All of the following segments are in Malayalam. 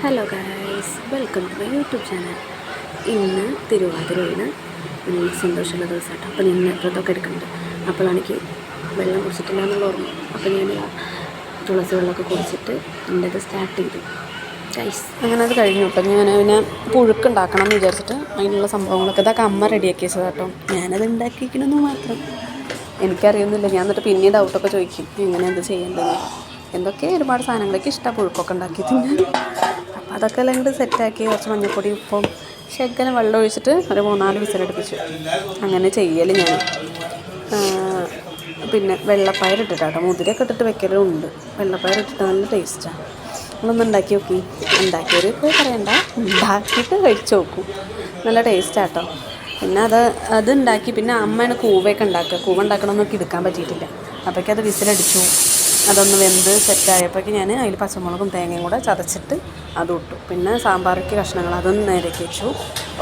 Hello guys welcome to my YouTube channel ഇന്ന് തിരുവാതിരയാണ്. സന്തോഷമുള്ള ദിവസമായിട്ട് അപ്പോൾ ഞാൻ വ്രതമൊക്കെ എടുക്കുന്നുണ്ട്. അപ്പോഴാണ് വെള്ളം കുടിച്ചിട്ടില്ല എന്നുള്ള ഓർമ്മ. അപ്പോൾ ഞാൻ തുളസി വെള്ളമൊക്കെ കുടിച്ചിട്ട് എന്റെ അത് സ്റ്റാർട്ട് ചെയ്തു. ഗൈസ് അങ്ങനെ അത് കഴിഞ്ഞു. അപ്പം ഞാൻ പിന്നെ പുഴുക്കുണ്ടാക്കണം എന്ന് വിചാരിച്ചിട്ട് അതിനുള്ള സംഭവങ്ങളൊക്കെ ഇതൊക്കെ അമ്മ റെഡിയാക്കി വെച്ചത് കേട്ടോ ഞാനത് ഉണ്ടാക്കിയിരിക്കണമെന്ന് മാത്രം. എനിക്കറിയുന്നില്ല. ഞാൻ എന്നിട്ട് പിന്നെ ഡൗട്ടൊക്കെ ചോദിക്കും. എങ്ങനെ എന്ത് ചെയ്യേണ്ടത്? എന്തൊക്കെ ഒരുപാട് സാധനങ്ങളൊക്കെ ഇഷ്ടമാണ് പുഴുക്കൊക്കെ ഉണ്ടാക്കി തിന്നാൻ അപ്പം അതൊക്കെ കൂടി സെറ്റാക്കി കുറച്ച് മഞ്ഞൾപ്പൊടി ഉപ്പും ശകലം വെള്ളം ഒഴിച്ചിട്ട് ഒരു മൂന്നാൽ വിസിലടുപ്പിച്ചു അങ്ങനെ ചെയ്യൽ ഞാൻ. പിന്നെ വെള്ളപ്പയർ ഇട്ടിട്ടാട്ടോ. മുതിരൊക്കെ ഇട്ടിട്ട് വെക്കലും ഉണ്ട് വെള്ളപ്പയർ ഇട്ടിട്ട് നല്ല ടേസ്റ്റാണ് നിങ്ങളൊന്ന് ഉണ്ടാക്കി നോക്കി. ഉണ്ടാക്കിയൊരു ഇപ്പോൾ പറയണ്ട. ഉണ്ടാക്കിയിട്ട് കഴിച്ചു നോക്കും. നല്ല ടേസ്റ്റാട്ടോ പിന്നെ അത് അത് ഉണ്ടാക്കി പിന്നെ അമ്മയാണ് കൂവയൊക്കെ ഉണ്ടാക്കുക. കൂവ ഉണ്ടാക്കണമെന്നൊക്കെ എടുക്കാൻ പറ്റിയിട്ടില്ല. അപ്പോഴേക്കും അത് വിസിലടിച്ചു. അതൊന്ന് വെന്ത് സെറ്റായപ്പോഴേക്ക് ഞാൻ അതിൽ പച്ചമുളകും തേങ്ങയും കൂടെ ചതച്ചിട്ട് അത് ഇട്ടു പിന്നെ സാമ്പാറയ്ക്ക് കഷ്ണങ്ങൾ അതൊന്ന് നേരേക്ക് വെച്ചു.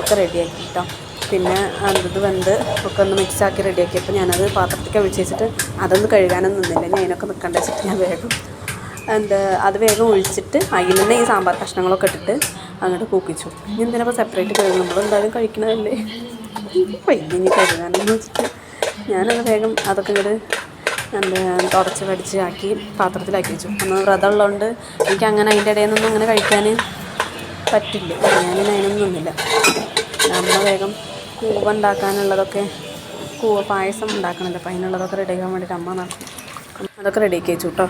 ഒക്കെ റെഡിയാക്കി കിട്ടാം പിന്നെ അത് വെന്ത് ഒക്കെ ഒന്ന് മിക്സാക്കി റെഡിയാക്കിയപ്പോൾ ഞാനത് പാത്രത്തിലേക്ക് ഒഴിച്ച് വെച്ചിട്ട് അതൊന്ന് കഴുകാനൊന്നും നിന്നില്ല. ഞാൻ അതിനൊക്കെ നിൽക്കണ്ട വെച്ചിട്ട് ഞാൻ വേഗം എന്താ അത് വേഗം ഒഴിച്ചിട്ട് അതിൽ തന്നെ ഈ സാമ്പാർ കഷ്ണങ്ങളൊക്കെ ഇട്ടിട്ട് അങ്ങോട്ട് കൂക്കിച്ചു. ഇനി എന്തിനാ സെപ്പറേറ്റ് കഴുകും നമ്മൾ എന്തായാലും കഴിക്കണതല്ലേ? ഇനി കഴുകാനെന്ന് വെച്ചിട്ട് ഞാനത് വേഗം അതൊക്കെ ഇങ്ങോട്ട് തുടച്ച് പഠിച്ച് ആക്കി പാത്രത്തിലാക്കി വെച്ചു. അന്ന് വ്രതം ഉള്ളതുകൊണ്ട് എനിക്ക് അങ്ങനെ അതിന്റെ ഇടയിൽ നിന്നൊന്നും അങ്ങനെ കഴിക്കാൻ പറ്റില്ല. ഞാനിന് അതിനൊന്നും നിന്നില്ല. അമ്മ വേഗം കൂവ ഉണ്ടാക്കാനുള്ളതൊക്കെ കൂവ പായസം ഉണ്ടാക്കണമല്ലോ. അപ്പം അതിനുള്ളതൊക്കെ റെഡിയാക്കാൻ വേണ്ടിയിട്ട് അമ്മ നടക്കും അതൊക്കെ റെഡിയാക്കി വെച്ചു കേട്ടോ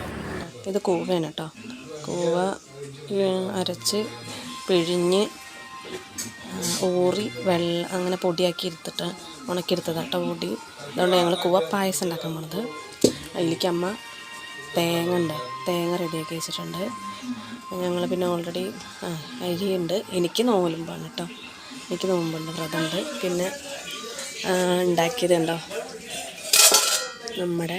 ഇത് കൂവയാണ് കേട്ടോ കൂവ അരച്ച് പിഴിഞ്ഞ് ഊറി വെള്ള അങ്ങനെ പൊടിയാക്കി എടുത്തിട്ട് ഉണക്കിയെടുത്തതാട്ടോ പൊടി. അതുകൊണ്ട് ഞങ്ങൾ കൂവ പായസം ഉണ്ടാക്കാൻ പോണത്. അതിലേക്ക് അമ്മ തേങ്ങ ഉണ്ട് തേങ്ങ റെഡിയാക്കി വെച്ചിട്ടുണ്ട്. ഞങ്ങൾ പിന്നെ ഓൾറെഡി അരിയുണ്ട്. എനിക്ക് നോമ്പുമ്പാണ് കേട്ടോ എനിക്ക് നോമ്പുണ്ട് വ്രതമുണ്ട് പിന്നെ ഉണ്ടാക്കിയതുണ്ടോ നമ്മുടെ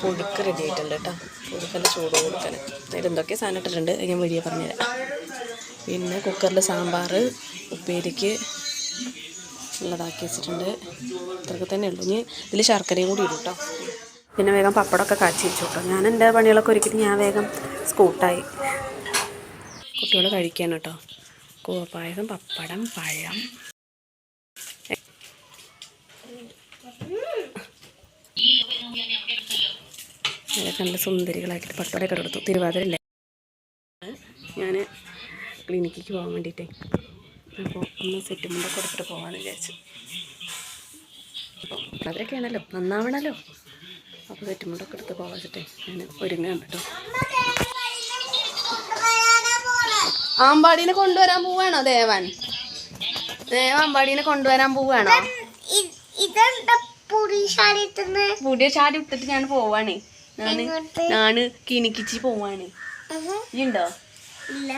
പുഴുക്ക് റെഡി ആയിട്ടുണ്ട് കേട്ടോ പുഴുക്കല്ല ചൂട് കൊടുക്കൽ അതിൽ എന്തൊക്കെ സാധനം ഇട്ടിട്ടുണ്ട്. ഞാൻ വഴിയെ പറഞ്ഞുതരാം. പിന്നെ കുക്കറിൽ സാമ്പാർ ഉപ്പേരിക്ക് ഉള്ളതാക്കി വെച്ചിട്ടുണ്ട്. ഇത്രയൊക്കെ തന്നെ ഉള്ളൂ. ഇനി ഇതിൽ ശർക്കരയും കൂടി ഇടും കേട്ടോ പിന്നെ വേഗം പപ്പടമൊക്കെ കാച്ചി വെച്ചു കേട്ടോ. ഞാൻ എന്റെ പണികളൊക്കെ ഒരുക്കിയിട്ട് ഞാൻ വേഗം സ്കൂട്ടായി. കുട്ടികൾ കഴിക്കാൻ കേട്ടോ. കൂവപ്പായസം പപ്പടം പഴം. നല്ല സുന്ദരികളാക്കിയിട്ട് പട്ടോടെ കൊടുത്തു. തിരുവാതിരല്ലേ? ഞാൻ ക്ലിനിക്കിക്ക് പോകാൻ വേണ്ടിയിട്ടേ. അപ്പോൾ ഒന്ന് സെറ്റ് മുമ്പ് കൊടുത്തിട്ട് പോകാമെന്ന് വിചാരിച്ചു. അപ്പോൾ അതൊക്കെയാണല്ലോ നന്നാവണമല്ലോ അപ്പോൾ സെറ്റ് മുണ്ടൊക്കെ എടുത്ത് പോകാൻ വെച്ചിട്ടേ ഞാൻ ഒരുങ്ങാൻ കേട്ടോ. ആമ്പാടീനെ കൊണ്ടുവരാൻ പോവാണോ ദേവൻ? ദേവൻ ആമ്പാടീനെ കൊണ്ടുവരാൻ പോവാണോ? പുതിയ ചാടി ഇട്ടിട്ട് ഞാൻ പോവാണ്. ഞാൻ ഞാൻ കിണിക്കിച്ചി പോവാണ്. ഇണ്ടോ ഉണ്ടോ? ഇല്ല.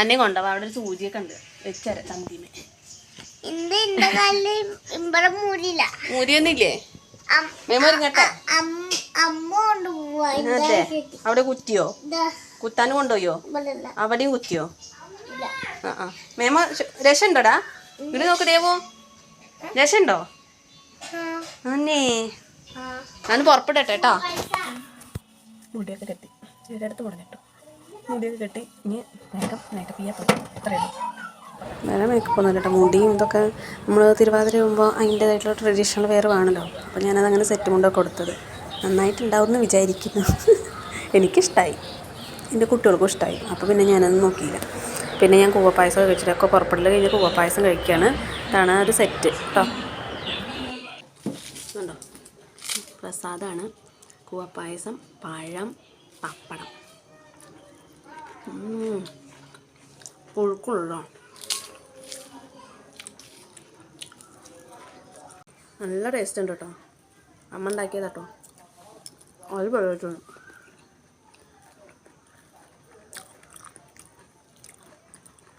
അന്നെ കൊണ്ടുപോവാ അവിടെ ഒരു സൂചിയൊക്കെ ഉണ്ട്. വെച്ചര തന്തിമേ മുരിയൊന്നില്ലേ അതെ. അവിടെ കുത്തിയോ? കുത്താനും കൊണ്ടുപോയോ? അവിടെയും കുത്തിയോ? ഇല്ല. ആ ആ. മേമ രസണ്ടോടാ ഇവിടെ നോക്ക് ദേവോ. രസണ്ടോ അന്നേ ഞാൻ പുറപ്പെടട്ടെ കേട്ടോ. മുടിയൊക്കെ കെട്ടി. ഇവിടെ അടുത്ത് പറഞ്ഞിട്ടോ മുടിയൊക്കെ കെട്ടി. ഇനി മേക്കപ്പ് മേക്കപ്പ് ചെയ്യാൻ പറ്റും അത്രയേ വേറെ മേക്കപ്പ് ഒന്നും കേട്ടോ മുടിയും ഇതൊക്കെ നമ്മൾ തിരുവാതിര ആകുമ്പോൾ അതിന്റേതായിട്ടുള്ള ട്രഡീഷണൽ വെയർ വേണമല്ലോ അപ്പോൾ ഞാനത് അങ്ങനെ സെറ്റ് കൊണ്ടൊക്കെ കൊടുത്തത്. നന്നായിട്ടുണ്ടാവും എന്ന് വിചാരിക്കുന്നു. എനിക്കിഷ്ടമായി എന്റെ കുട്ടികൾക്കും ഇഷ്ടമായി അപ്പോൾ പിന്നെ ഞാനത് നോക്കിയില്ല. പിന്നെ ഞാൻ കൂവപ്പായസം കഴിച്ചിട്ടൊക്കെ പുറപ്പെടൽ കഴിഞ്ഞ് കൂവപ്പായസം കഴിക്കുകയാണ് ഇതാണ് ഒരു സെറ്റ് കേട്ടോ ഉണ്ടോ പ്രസാദമാണ് കൂവപ്പായസം പഴം പപ്പടം. ഉം. നല്ല ടേസ്റ്റ് ഉണ്ട് കേട്ടോ അമ്മ ഉണ്ടാക്കിയതാട്ടോ അത് വെള്ളമിട്ടുണ്ട്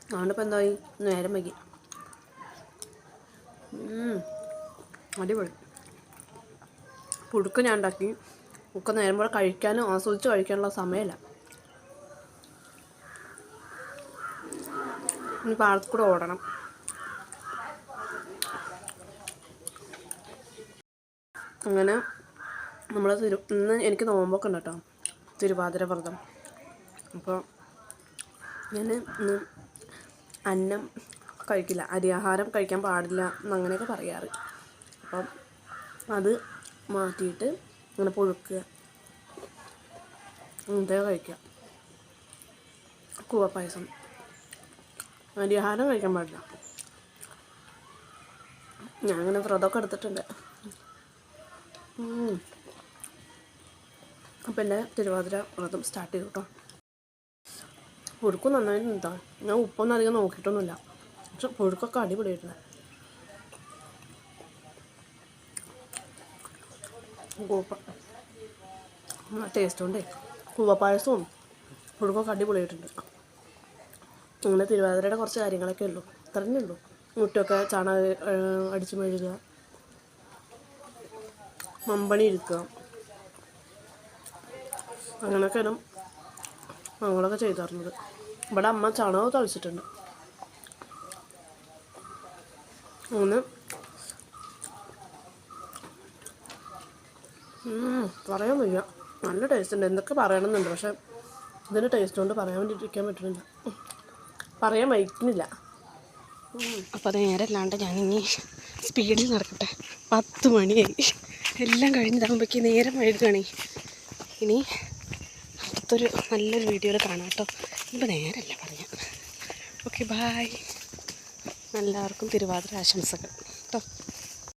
അതുകൊണ്ടിപ്പോൾ എന്തായി? നേരം വൈകി. അടിപൊളി. പുഴുക്ക് ഞാൻ ഉണ്ടാക്കി. ഒക്കെ നേരം പോലെ കഴിക്കാനും ആസ്വദിച്ച് കഴിക്കാനുള്ള സമയമില്ല. ഇനി പാടത്ത് കൂടെ ഓടണം. അങ്ങനെ നമ്മൾ തിരു ഇന്ന് എനിക്ക് നോമ്പൊക്കെ ഉണ്ട് കേട്ടോ. തിരുവാതിര വ്രതം. അപ്പോൾ ഞാൻ ഇന്ന് അന്നം കഴിക്കില്ല. അരിയാഹാരം കഴിക്കാൻ പാടില്ല എന്നങ്ങനെയൊക്കെ പറയാറ്. അപ്പം അത് മാറ്റിയിട്ട് അങ്ങനെ പുഴുക്കുക. അങ്ങനത്തെ കഴിക്കുക. കൂവപ്പായസം അരിയാഹാരം കഴിക്കാൻ പാടില്ല. ഞാൻ അങ്ങനെ വ്രതമൊക്കെ എടുത്തിട്ടുണ്ട്. അപ്പം എന്റെ തിരുവാതിര വ്രതം സ്റ്റാർട്ട് ചെയ്തു കേട്ടോ പുഴുക്ക് നിന്നാ ഞാൻ ഉപ്പൊന്നും അധികം നോക്കിയിട്ടൊന്നുമില്ല. പക്ഷെ പുഴുക്കൊക്കെ അടിപൊളിയായിട്ടുണ്ട് കൂപ്പ ടേസ്റ്റ് കൊണ്ടേ കൂവപ്പായസവും പുഴുക്കൊക്കെ അടിപൊളിയായിട്ടുണ്ട്. അങ്ങനെ തിരുവാതിരയുടെ കുറച്ച് കാര്യങ്ങളൊക്കെ ഉള്ളൂ. അത്രയേ ഉള്ളൂ. മുറ്റമൊക്കെ ചാണകം അടിച്ചു മെഴുകുക. മമ്പണി ഇരിക്കുക. അങ്ങനെയൊക്കെയാണ് ഞങ്ങളൊക്കെ ചെയ്തിരുന്നത് ഇവിടെ അമ്മ ചാണകം തളിച്ചിട്ടുണ്ട്. അങ്ങനെ പറയാൻ വയ്യ. നല്ല ടേസ്റ്റ് ഉണ്ട്. എന്തൊക്കെ പറയണമെന്നുണ്ട്. പക്ഷെ ഇതിന്റെ ടേസ്റ്റ് കൊണ്ട് പറയാൻ വേണ്ടിയിട്ടിരിക്കാൻ പറ്റുന്നില്ല. പറയാൻ വയ്ക്കുന്നില്ല. അപ്പോൾ അത് നേരല്ലാണ്ട് ഞാനിനി സ്പീഡിൽ നടക്കട്ടെ. പത്ത് മണിയായി. എല്ലാം കഴിഞ്ഞതാകുമ്പോഴേക്ക് നേരം വഴുകണേ ഇനി അടുത്തൊരു നല്ലൊരു വീഡിയോയിൽ കാണാം കേട്ടോ. ഇപ്പം നേരല്ല പറഞ്ഞ. ഓക്കെ ബായ് എല്ലാവർക്കും തിരുവാതിര ആശംസകൾ.